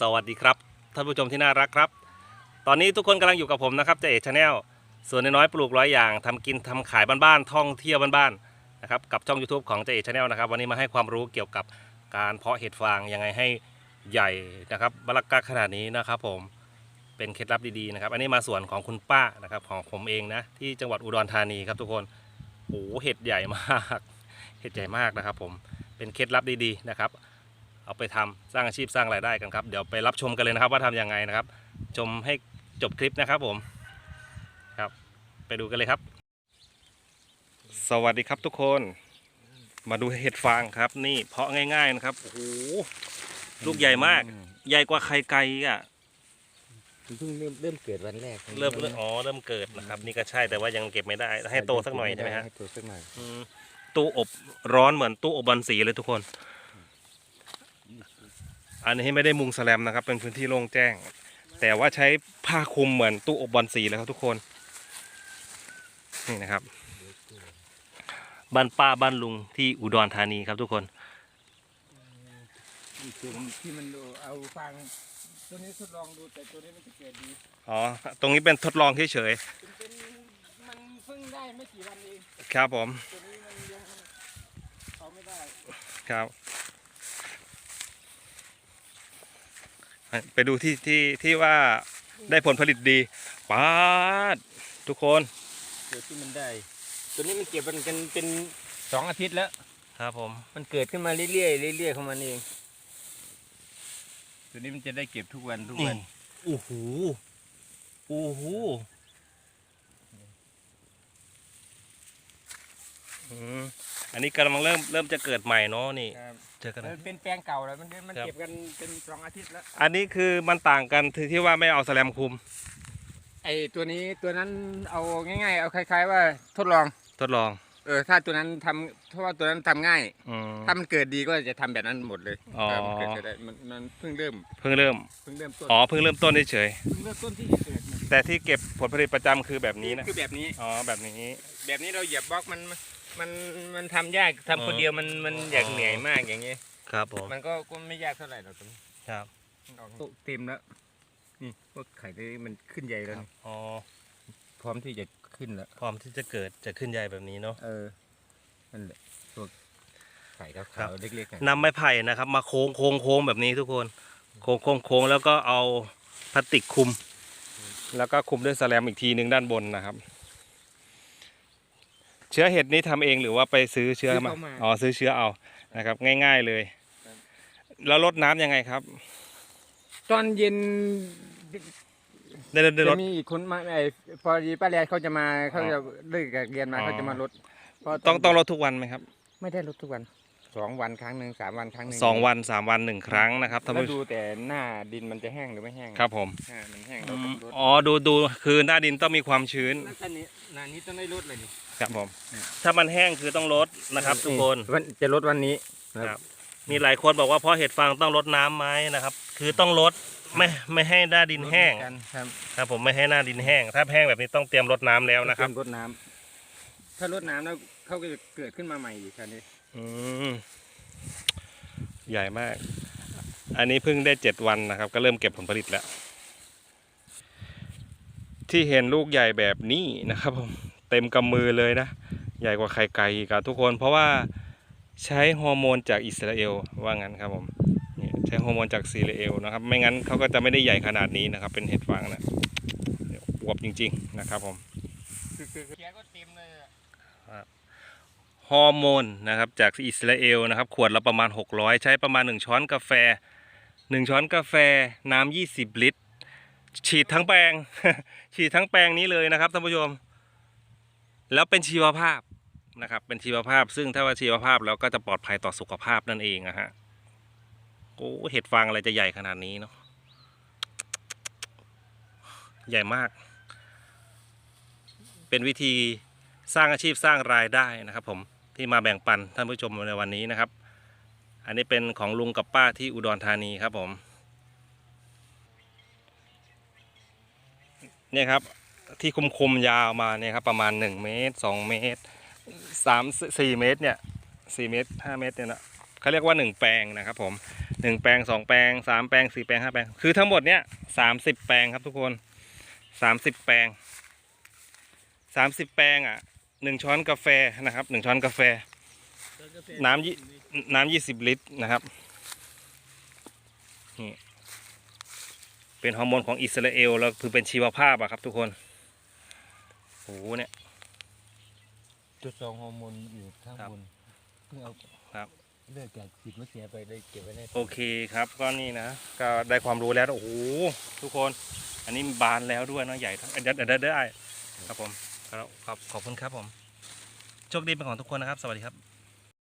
สวัสดีครับ ท่านผู้ชมที่น่ารักครับ ตอนนี้ทุกคนกำลังอยู่กับผมนะครับเจเอกชาแนลส่วนน้อยปลูกร้อยอย่างทำกินทำขายบ้านๆท่องเที่ยวบ้านๆนะครับกับช่อง YouTube ของเจเอกชาแนลนะครับวันนี้มาให้ความรู้เกี่ยวกับการเพาะเห็ดฟางยังไงให้ใหญ่นะครับบลักกะขนาดนี้นะครับผมเป็นเคล็ดลับดีๆนะครับ อันนี้มาส่วนของคุณป้านะครับของผมเองนะที่จังหวัดอุดรธานีครับทุกคนโอ้โหเห็ดใหญ่มาก เห็ดใหญ่มากนะครับ ผมเป็นเคล็ดลับดีๆนะครับ เอาไปทำสร้างอาชีพสร้างรายได้กันครับเดี๋ยวไปรับชมกันเลยนะครับว่าทำยังไงนะครับ ชมให้จบคลิปนะครับผมครับ ไปดูกันเลยครับ สวัสดีครับทุกคน มาดูเห็ดฟางครับ นี่เพาะง่าย ๆนะครับโอ้โหลูกใหญ่มาก ใหญ่กว่าไข่ไก่อีกอะเพิ่งเริ่มเริ่มเกิดวันแรกเริ่มเริ่มอ๋อเริ่มเกิดนะครับ นี่ก็ใช่แต่ว่ายังเก็บไม่ได้ ให้โตสักหน่อยใช่ไหมฮะให้โตสักหน่อยอืมตู้อบร้อนเหมือนตู้อบบอลสีเลยทุกคน อันนี้ไม่ได้มุงแสแลมนะครับ เป็นพื้นที่โล่งแจ้ง แต่ว่าใช้ผ้าคลุมเหมือนตู้อบบอลสีเลยครับทุกคน นี่นะครับบ้านป้าบ้านลุงที่อุดรธานีครับทุกคนอีกตัวที่มันดูเอาฟังตัวนี้ทดลองดูแต่ตัวนี้มันจะเกิดดีอ๋อตรงนี้เป็นทดลองเฉยเป็นเป็นมันเพิ่งได้ไม่กี่วันเองๆครับผม ตัวนี้มันยังเอาไม่ได้ ครับ ไปดูที่ที่ที่ว่าได้ผลผลิตดีป้าดทุกคนตัวที่มันได้ ตัวนี้มันเก็บมันกันเป็นสองอาทิตย์แล้ว ครับผม มันเกิดขึ้นมาเรื่อยๆเรื่อยๆของมันเอง ตัวนี้มันจะได้เก็บทุกวันทุกวัน โอ้โหโอ้โห อืมอันนี้กำลังเริ่มเริ่มจะเกิดใหม่เนาะนี่ครับเจอกันมันนะเป็นแปลงเก่าแล้วมันมันครับ เก็บกันเป็นสองอาทิตย์แล้วอันนี้คือมันต่างกันที่ที่ว่าไม่เอาแสแลมคุมไอตัวนี้ตัวนั้นเอาง่ายๆเอาคล้าย ๆ ว่าทดลองทดลองเออถ้าตัวนั้นทำเพราะว่าตัวนั้นทำง่าย อืม ถ้ามันเกิดดีก็จะทำแบบนั้นหมดเลยอ๋อถ้ามันเกิดจะได้มันมันเพิ่งเริ่มเพิ่งเริ่มเพิ่งเริ่มต้นอ๋อเพิ่งเริ่มต้นเฉยเพิ่งเริ่มต้นที่จะเกิดมันๆแต่ที่เก็บผลผลิตประจำคือแบบนี้นะคือแบบนี้ อ๋อแบบนี้แบบนี้เราเหยียบบล็อกมัน มันมันทำยากทำคนอ๋อเดียวมันมันอยากอ๋อ เหนื่อยมากอย่างเงี้ยครับผมมันก็ก็ไม่ยากเท่าไหร่หรอกตรงนี้ครับออกตุเต็มแล้วนี่พวกไข่นี่มันขึ้นใหญ่แล้วนี่อ๋อพร้อมที่จะขึ้นแล้ว พร้อมที่จะเกิดจะขึ้นใหญ่แบบนี้เนาะ เออ นั่นแหละพวกไข่ขครัาวบ ๆเล็กๆอะนำไม้ไผ่นะครับ มาโค้งโค้งโค้งแบบนี้ทุกคน โค้งโค้งโค้งแล้วก็เอาพลาสติกคลุม แล้วก็คลุมด้วยแสแลมอีกทีหนึ่งด้านบนนะครับ เชื้อเห็ดนี้ทำเองหรือว่าไปซื้อเชื้อมา อ๋อซื้อเชื้อเอานะครับ ง่าย ๆเลย แล้วรดน้ำยังไงครับ ตอนเย็นได้ได้ได้รจะด มีอีกคนมาไอ้พอดีป้าแรเขาจะมาเขาจะเลิกจากเรียนมาอ๋อ เขาจะมาลดเพราะต้องต้องรดทุกวันไหมครับ ไม่ได้ลดทุกวัน สองวันครั้งหนึ่งสามวันครั้งหนึ่งสองวันสามวันหนึ่งครั้งนะครับท่านแล้วผู้ชดูมแต่หน้าดินมันจะแห้งหรือไม่แห้งครับผมอ่ามันแห้งเราต้องลดอ๋อดูดูคือหน้าดินต้องมีความชื้นแล้วตอนนี้หน้านี้ต้องได้ลดเลยนี่ครับผมอืมถ้ามันแห้งคือต้องลดนะครับทุกคน วันจะลดวันนี้ครับมีหลายคนบอกว่าเพราะเห็ดฟางต้องลดน้ำไหมนะครับ คือต้องลดไม่ไม่ให้หน้าดินแห้งลดเหมือนกันครับครับผมไม่ให้หน้าดินแห้ง ถ้าแห้งแบบนี้ต้องเตรียมรดน้ำแล้วนะครับเตยมลดน้ำถ้าลดน้ำแล้วเขาก็จะเกิดขึ้นมาใหม่อีกคันนี้อืม ใหญ่มาก อันนี้เพิ่งได้เจ็ดวันนะครับ ก็เริ่มเก็บผลผลิตแล้ว ที่เห็นลูกใหญ่แบบนี้นะครับผม เต็มกำมือเลยนะ ใหญ่กว่าไข่ไก่อีกอะทุกคน เพราะว่าใช้ฮอร์โมนจากอิสราเอลว่างั้นครับผมใช้ฮอร์โมนจากอิสราเอลนะครับ ไม่งั้นเขาก็จะไม่ได้ใหญ่ขนาดนี้นะครับ เป็นเห็ดฟางนะอวบจริง ๆ นะครับผมคือคือแกก็เต็มเลยอะ ฮอร์โมนนะครับจากอิสราเอลนะครับขวดละประมาณ 600 ใช้ประมาณ 1 ช้อนกาแฟ 1 ช้อนกาแฟน้ำ20 ลิตร ฉีดทั้งแปลง ฉีดทั้งแปลงนี้เลยนะครับท่านผู้ชม แล้วเป็นชีวภาพนะครับเป็นชีวภาพ ซึ่งถ้าว่าชีวภาพแล้วก็จะปลอดภัยต่อสุขภาพนั่นเองนะฮะโอ้เห็ดฟางอะไรจะใหญ่ขนาดนี้เนาะใหญ่มาก เป็นวิธีสร้างอาชีพสร้างรายได้นะครับผม ที่มาแบ่งปันท่านผู้ชมในวันนี้นะครับ อันนี้เป็นของลุงกับป้าที่อุดรธานีครับผมเนี่ยครับที่คุมคุมยาวมาเนี่ยครับประมาณ 1 เมตร 2 เมตร3 4เมตรเนี่ย4เมตร 5 เมตรเนี่ยนะเขาเรียกว่า 1 แปลงนะครับผมหนึ่งแปลงสองแปลงสามแปลงสี่แปลงห้าแปลง คือทั้งหมดเนี้ยสามสิบแปลงครับทุกคนสามสิบแปลงสามสิบแปลงอะ หนึ่งช้อนกาแฟนะครับหนึ่งช้อนกาแฟ น้ำยี่น้ำยี่สิบลิตรนะครับนี่เป็นฮอร์โมนของอิสราเอลแล้วคือเป็นชีวภาพอะครับทุกคนโอ้โหเนี่ย จุดสองฮอร์โมนอยู่ข้างครับ บนเพิ่งเอาครับ เลือกจากจิตวิทยาไปได้เก็บไว้ในโอเคครับก็นี่นะ ก็ได้ความรู้แล้วโอ้โหทุกคน อันนี้บานแล้วด้วยเนาะใหญ่ทั้งเด็ดเด็ดได้ครับผม ครับขอบขอบคุณครับผมโชคดีเป็นของทุกคนนะครับ สวัสดีครับ